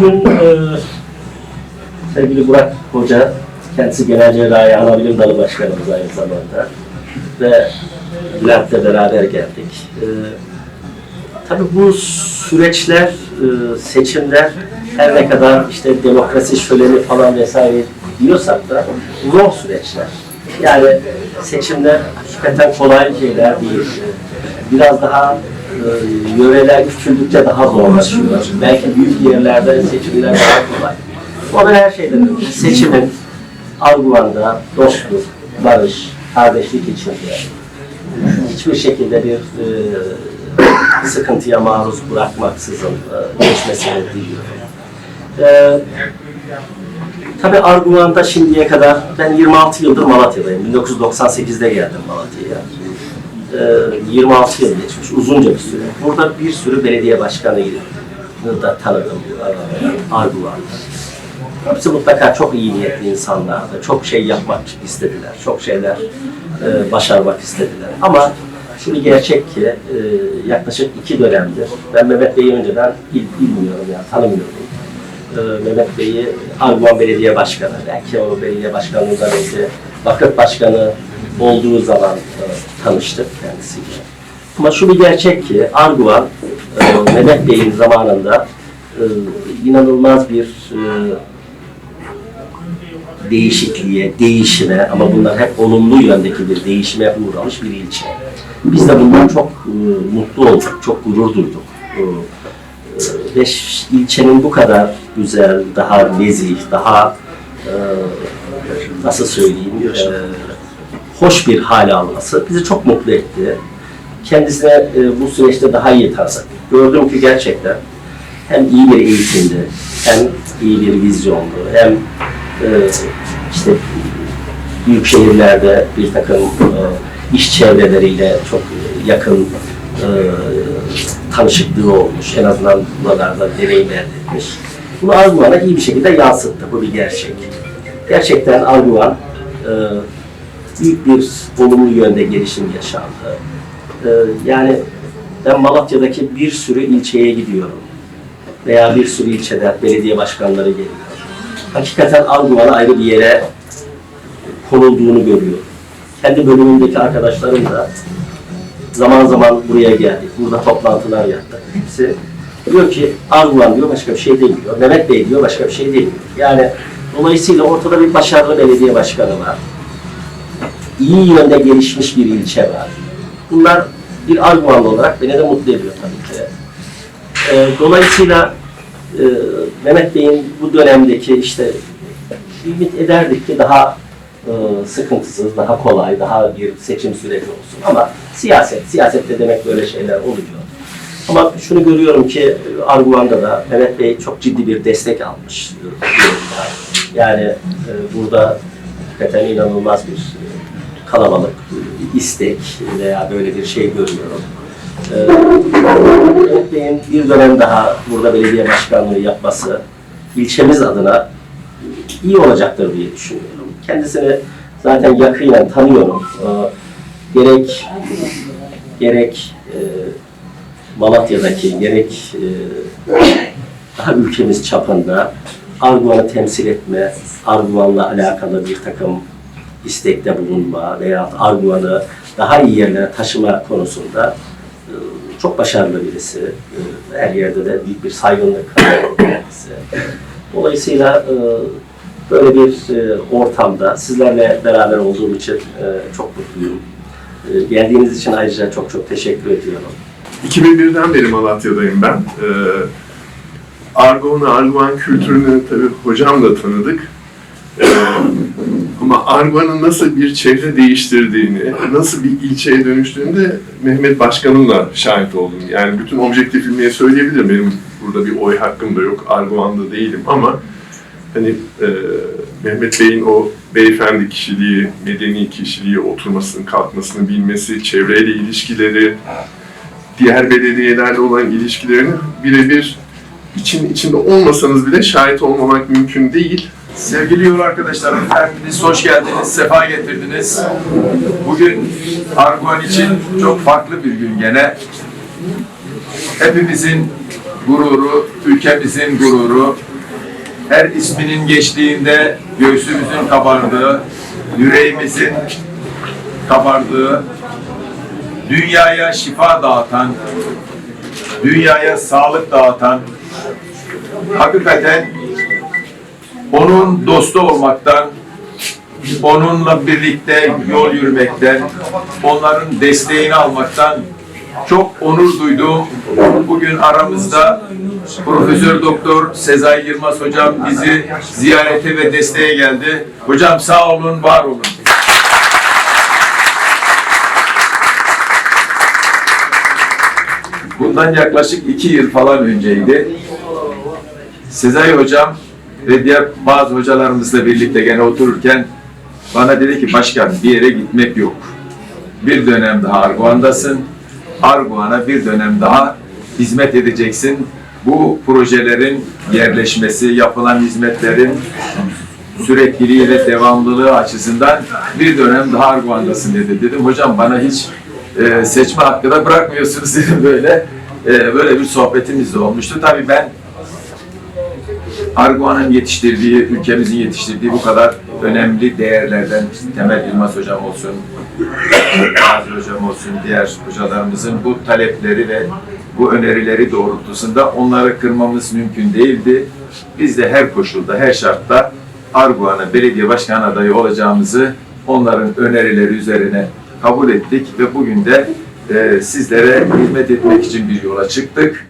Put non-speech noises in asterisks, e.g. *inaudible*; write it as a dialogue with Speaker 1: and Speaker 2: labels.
Speaker 1: bugün e, sevgili Burak Hoca, kendisi Genel Cerrahi Anabilim Dalı Başkanımız aynı zamanda ve Bülent'le beraber geldik. E, tabii bu süreçler, e, seçimler her ne kadar işte demokrasi şöleni falan vesaire diyorsak da zor süreçler. Yani seçimler hakikaten kolay şeyler değil. Biraz daha e, yöreler küçüldükçe daha zorlaşıyor. Belki büyük yerlerde seçimler daha kolay. Ama her şeyden önce seçimin Arguvan'da dostluk, barış, kardeşlik içinde hiçbir şekilde bir e, sıkıntıya maruz bırakmaksızın e, geçmesini diliyorum. E, Tabii Arguvan'da şimdiye kadar ben 26 yıldır Malatya'dayım. 1998'de geldim Malatya'ya. Ee, 26 yıl geçmiş, uzunca bir süre. Burada bir sürü belediye başkanı da tanıdım Arguvan'da. Hepsi mutlaka çok iyi niyetli insanlardı. Çok şey yapmak istediler. Çok şeyler e, başarmak istediler. Ama şu bir gerçek ki e, yaklaşık iki dönemdir. Ben Mehmet Bey'i önceden bil- bilmiyorum ya tanımıyorum Mehmet Bey'i Arguvan Belediye Başkanı, belki o belediye başkanlığından önce vakıf başkanı olduğu zaman e, tanıştık kendisiyle. Ama şu bir gerçek ki Arguvan e, Mehmet Bey'in zamanında e, inanılmaz bir değişikliğe, değişime ama bunlar hep olumlu yöndeki bir değişime uğramış bir ilçe. Biz de bundan çok mutlu olduk, çok gurur duyduk. Ve ilçenin bu kadar güzel, daha nezih, daha e, nasıl söyleyeyim, e, hoş bir hale alması bizi çok mutlu etti. Kendisine e, bu süreçte daha iyi tanıdık. Gördüm ki gerçekten hem iyi bir eğitimdi, hem iyi bir vizyondu, hem e, işte büyük şehirlerde bir takım e, iş çevreleriyle çok yakın e, tanışıklığı olmuş. En azından buralarda deneyim elde etmiş. Bunu Arguvan'a iyi bir şekilde yansıttı. Bu bir gerçek. Gerçekten Arguvan e, büyük bir olumlu yönde gelişim yaşandı. E, yani ben Malatya'daki bir sürü ilçeye gidiyorum. Veya bir sürü ilçede belediye başkanları geliyor. Hakikaten Arguvan'a ayrı bir yere konulduğunu görüyorum. Kendi bölümümdeki arkadaşlarım da zaman zaman buraya geldik. Burada toplantılar yaptık. Hepsi diyor ki Arguvan diyor başka bir şey demiyor. Mehmet Bey diyor başka bir şey demiyor. Yani dolayısıyla ortada bir başarılı belediye başkanı var. İyi yönde gelişmiş bir ilçe var. Bunlar bir Arguvanlı olarak beni de mutlu ediyor tabii ki. Ee, dolayısıyla e, Mehmet Bey'in bu dönemdeki işte ümit ederdik ki daha e, sıkıntısız, daha kolay, daha bir seçim süreci olsun. Ama siyaset, siyasette demek böyle şeyler oluyor. Ama şunu görüyorum ki Arguvan'da da Mehmet Bey çok ciddi bir destek almış. e. Yani e, burada hakikaten inanılmaz bir e, kalabalık, e, istek veya böyle bir şey görüyorum. E, Mehmet Bey'in bir dönem daha burada belediye başkanlığı yapması ilçemiz adına iyi olacaktır diye düşünüyorum. Kendisini zaten yakinen tanıyorum. Ee, gerek gerek e, Malatya'daki gerek e, daha ülkemiz çapında Arguvan'ı temsil etme, Arguvan'la alakalı bir takım istekte bulunma veya Arguvan'ı daha iyi yerlere taşıma konusunda e, çok başarılı birisi. Her yerde de büyük bir saygınlık kendisi. *coughs* Dolayısıyla böyle bir e, ortamda sizlerle beraber olduğum için e, çok mutluyum. E, Geldiğiniz için ayrıca çok çok teşekkür ediyorum.
Speaker 2: 2001'den beri Malatya'dayım ben. Ee, Argon'u, Arguvan kültürünü tabii hocamla tanıdık. Ee, ama Arguvan'ın nasıl bir çevre değiştirdiğini, nasıl bir ilçeye dönüştüğünü de Mehmet Başkanım'la şahit oldum. Yani bütün objektifliğimi söyleyebilirim. Benim burada bir oy hakkım da yok. Arguvan'da değilim ama hani e, Mehmet Bey'in o beyefendi kişiliği, medeni kişiliği, oturmasını, kalkmasını bilmesi, çevreyle ilişkileri, diğer belediyelerle olan ilişkilerini birebir için içinde olmasanız bile şahit olmamak mümkün değil.
Speaker 3: Sevgili yol arkadaşlarım, hepiniz hoş geldiniz, sefa getirdiniz. Bugün Arguvan için çok farklı bir gün gene. Hepimizin gururu, ülkemizin gururu, her isminin geçtiğinde göğsümüzün kabardığı, yüreğimizin kabardığı, dünyaya şifa dağıtan, dünyaya sağlık dağıtan, hakikaten onun dostu olmaktan, onunla birlikte yol yürümekten, onların desteğini almaktan çok onur duyduğum bugün aramızda Profesör Doktor Sezai Yılmaz hocam bizi ziyarete ve desteğe geldi. Hocam sağ olun, var olun. Bundan yaklaşık iki yıl falan önceydi. Sezai hocam ve diğer bazı hocalarımızla birlikte gene otururken bana dedi ki başkan bir yere gitmek yok. Bir dönem daha Arguan'dasın. Arguan'a bir dönem daha hizmet edeceksin. Bu projelerin yerleşmesi, yapılan hizmetlerin sürekliliği ve devamlılığı açısından bir dönem daha Arguan'dasın dedi. Dedim hocam bana hiç e, seçme hakkı da bırakmıyorsunuz *laughs* dedim böyle. E, böyle bir sohbetimiz de olmuştu. Tabii ben Arguan'ın yetiştirdiği, ülkemizin yetiştirdiği bu kadar önemli değerlerden Temel Yılmaz Hocam olsun, Gazi Hocam olsun, diğer hocalarımızın bu talepleri ve bu önerileri doğrultusunda onları kırmamız mümkün değildi. Biz de her koşulda, her şartta Arguan'a belediye başkan adayı olacağımızı onların önerileri üzerine kabul ettik ve bugün de e, sizlere hizmet etmek için bir yola çıktık.